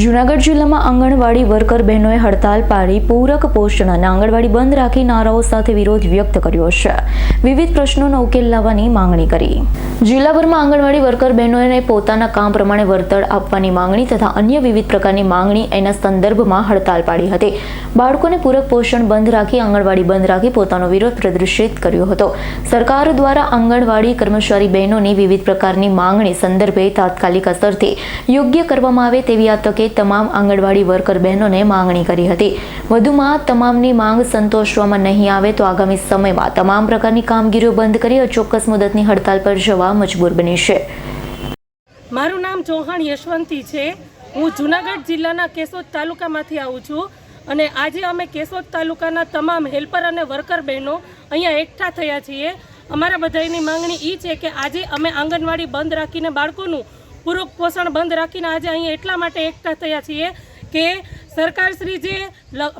જૂનાગઢ જિલ્લામાં આંગણવાડી વર્કર બહેનોએ હડતાલ પાડી પૂરક પોષણ અને આંગણવાડી બંધ રાખી નારાઓ સાથે વિરોધ વ્યક્ત કર્યો છે. વિવિધ પ્રશ્નોનો ઉકેલ લાવવાની માંગણી કરી. જિલ્લાભરમાં આંગણવાડી વર્કર બહેનોને પોતાના કામ પ્રમાણે વળતર આપવાની માંગણી તથા અન્ય વિવિધ પ્રકારની માંગણી એના સંદર્ભમાં હડતાલ પાડી હતી. બાળકોને પૂરક પોષણ બંધ રાખી, આંગણવાડી બંધ રાખી પોતાનો વિરોધ પ્રદર્શિત કર્યો હતો. સરકાર દ્વારા આંગણવાડી કર્મચારી બહેનોની વિવિધ પ્રકારની માંગણી સંદર્ભે તાત્કાલિક અસરથી યોગ્ય કરવામાં આવે તેવી આ તકે તમામ આંગણવાડી વર્કર બહેનોને માંગણી કરી હતી. વધુમાં તમામની માંગ સંતોષવામાં નહીં આવે તો આગામી સમયમાં તમામ પ્રકારની કામગીરીઓ બંધ કરી અચોક્કસ મુદતની હડતાલ પર જવા મજબૂર બની છે. મારું નામ ચૌહાણ યશવંતી છે. હું જુનાગઢ જિલ્લાના કેશોદ તાલુકામાંથી આવું છું અને આજે અમે કેશોદ તાલુકાના તમામ હેલ્પર અને વર્કર બહેનો અહીંયા એકઠા થયા છીએ. અમારા બધાની માંગણી એ છે કે આજે અમે આંગણવાડી બંધ રાખીને બાળકોનું પૂરક પોષણ બંધ રાખીને આજે અહીંયા એટલા માટે એકઠા થયા છીએ કે સરકારશ્રી જે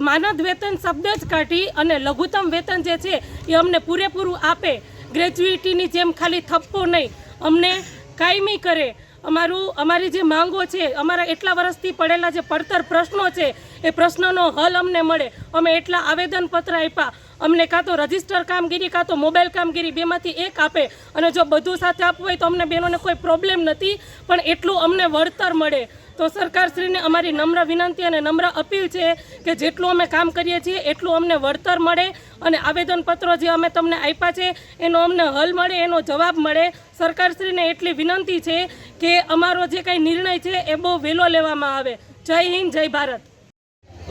માનદ વેતન શબ્દ જ કાઢી અને લઘુત્તમ વેતન જે છે એ અમને પૂરેપૂરું આપે. ગ્રેજ્યુએટીની જેમ ખાલી થપ્પો નહીં. અમને કાયમી કરે. અમારું, અમારી જે માંગો છે, અમારા એટલા વર્ષથી પડેલા જે પડતર પ્રશ્નો છે, એ પ્રશ્નનો હલ અમને મળે. અમે એટલા આવેદનપત્ર આપ્યા. અમને કાં તો રજિસ્ટર કામગીરી, કાં તો મોબાઈલ કામગીરી બેમાંથી એક આપે અને જો બધું સાથે આપવું હોય તો અમને બહેનોને કોઈ પ્રોબ્લેમ નથી, પણ એટલું અમને વળતર મળે. તો સરકારશ્રીને અમારી નમ્ર વિનંતી અને નમ્ર અપીલ છે કે જેટલું અમે કામ કરીએ છીએ, એટલું અમને વળતર મળે અને આવેદનપત્રો જે અમે તમને આપ્યા છે, એનો અમને હલ મળે, એનો જવાબ મળે. સરકારશ્રીને એટલી વિનંતી છે કે અમારો જે કંઈ નિર્ણય છે એ બહુ વહેલો લેવામાં આવે. જય હિન્દ, જય ભારત.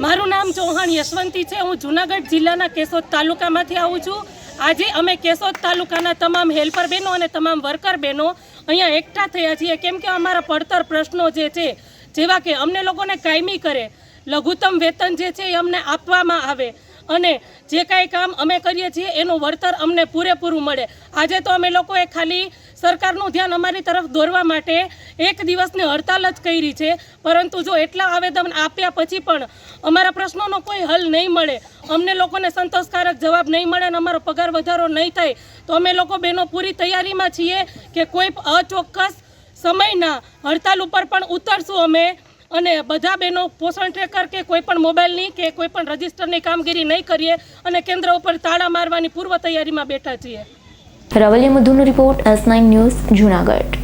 મારું નામ ચૌહાણ યશવંતી છે. હું જુનાગઢ જિલ્લાના કેશોદ તાલુકામાંથી આવું છું. આજે અમે કેશોદ તાલુકાના તમામ હેલ્પર બહેનો અને તમામ વર્કર બહેનો અહીંયા એકઠા થયા છીએ. કેમ કે અમારા પડતર પ્રશ્નો જે છે, જેવા કે અમને લોકોને કાયમી કરે, લઘુત્તમ વેતન જે છે એ અમને આપવામાં આવે. અને જે કાંઈ કામ અમે કરીએ છીએ એનું વળતર અમને પૂરેપૂરું મળે. આજે તો અમે લોકોએ ખાલી સરકારનું ધ્યાન અમારી તરફ દોરવા માટે એક દિવસની હડતાલ જ કરી છે. પરંતુ જો એટલા આવેદન આપ્યા પછી પણ અમારા પ્રશ્નોનો કોઈ હલ નહીં મળે. અમને લોકોને સંતોષકારક જવાબ નહીં મળે અને અમારો પગાર વધારો નહીં થાય, તો અમે લોકો બહેનો પૂરી તૈયારીમાં છીએ કે કોઈ અચોક્કસ સમયના હડતાલ ઉપર પણ ઉતરશું અમે. અને બધા બહેનો પોષણ ટ્રેકર કે કોઈ પણ મોબાઈલની કે કોઈપણ રજિસ્ટરની કામગીરી નહીં કરીએ અને કેન્દ્ર ઉપર તાળા મારવાની પૂર્વ તૈયારીમાં બેઠા છીએ. Ravali મધુનો report S nine news Junagadh.